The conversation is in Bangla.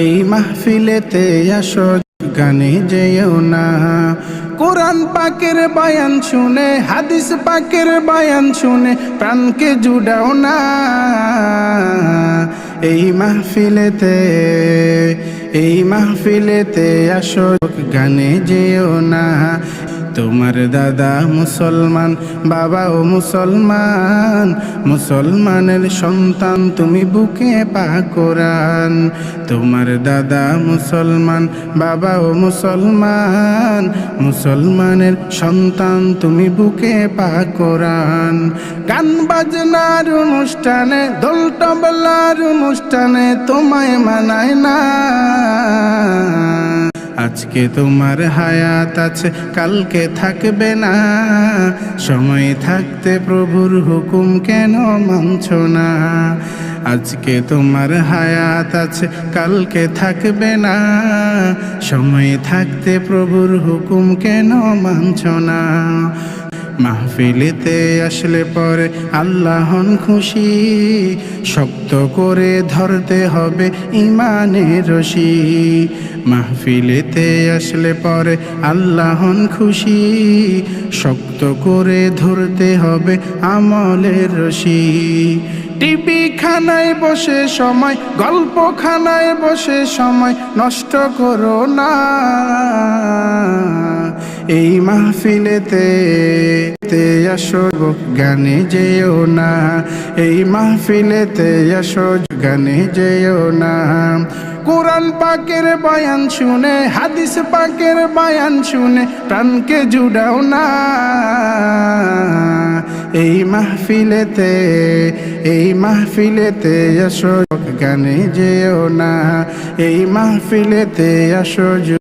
এই মাহফিলেতে আসো, গানে যেও না। কোরআন পাকের বায়ান শুনে, হাদিস পাকের বায়ান শুনে প্রাণকে জুড়াও না। এই মাহফিলেতে এই মাহফিলেতে আসো, গানে যেও না। তোমার দাদা মুসলমান বাবাও মুসলমান। মুসলমানের সন্তান তুমি বুকে পা কোরআন। তোমার দাদা মুসলমান বাবাও মুসলমান। মুসলমানের সন্তান তুমি বুকে পা কোরআন। গান বাজনার অনুষ্ঠানে, দোল তবলার অনুষ্ঠানে তোমায় মানায় না। আজকে তোমার হায়াত আছে? কালকে থাকবে না। সময় থাকতে প্রভুর হুকুম কেন মানছ না? আজকে তোমার হায়াত আছে, কালকে থাকবে না। সময় থাকতে প্রভুর হুকুম কেন মানছ না? মাহফিলেতে আসলে পরে আল্লাহন খুশি। শক্ত করে ধরতে হবে ইমানের রশি। মাহফিলেতে আসলে পরে আল্লাহন খুশি। শক্ত করে ধরতে হবে আমলের রশি। টিভি খানায় বসে সময়, গল্প খানায় বসে সময় নষ্ট করো না। এই মাহফিলেতে তে আসো গানে যেও না। এই মাহফিলেতে আসো গানে যেও না। কোরআন পাকের বায়ান শুনে, হাদিস পাকের বায়ান শুনে প্রাণকে জুড়াও না। এই মাহফিলেতে এই মাহফিলেতে আসো গানে যেও না। এই মাহফিলেতে আসো